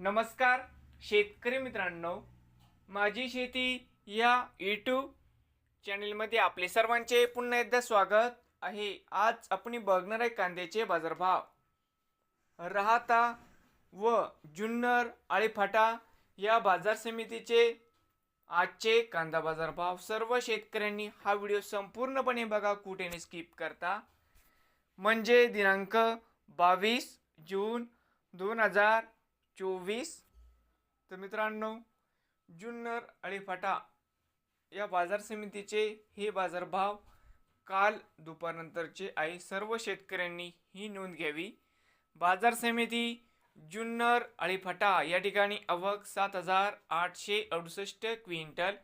नमस्कार शेतकरी मित्रांनो. माझी शेती या यूट्यूब चॅनलमध्ये आपले सर्वांचे पुन्हा एकदा स्वागत आहे. आज आपण बघणार आहे कांद्याचे बाजारभाव. राहता व जुन्नर आळीफाटा या बाजार समितीचे आजचे कांदा बाजारभाव. सर्व शेतकऱ्यांनी हा व्हिडिओ संपूर्णपणे बघा कुठेने स्किप करता. म्हणजे दिनांक बावीस जून दोन हजार चोवीस. तर मित्रांनो जुन्नर अळीफाटा या बाजार समितीचे हे बाजारभाव काल दुपारनंतरचे आहे सर्व शेतकऱ्यांनी ही नोंद घ्यावी. बाजार समिती जुन्नर अळीफाटा या ठिकाणी अवक सात हजार आठशे अडुसष्ट क्विंटल.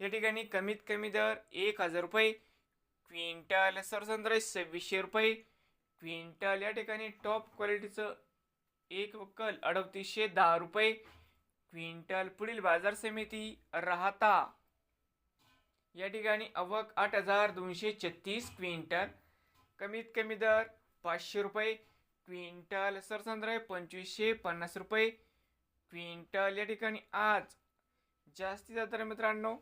या ठिकाणी कमीत कमी दर एक हजार रुपये क्विंटल. सरसंद्र सव्वीसशे रुपये क्विंटल. या ठिकाणी टॉप क्वालिटीचं एक वक्कल अडतीसशे दहा रुपये. क्विंटल पुढील बाजार समिती राहता. या ठिकाणी अवक आठ हजार दोनशे छत्तीस क्विंटल. कमीत कमी दर पाचशे रुपये. क्विंटल सरसंद्र पंचवीसशे पन्नास रुपये. क्विंटल या ठिकाणी आज जास्तीत दर मित्रांनो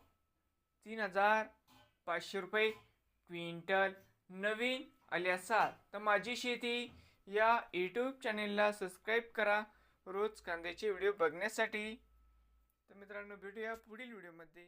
तीन हजार पाचशे रुपये. क्विंटल नवीन आले असाल तर माझी शेती या यूट्यूब चॅनेलला सबस्क्राईब करा. रोज कांद्याचे व्हिडिओ बघण्यासाठी. तर मित्रांनो भेटूया पुढील व्हिडिओमध्ये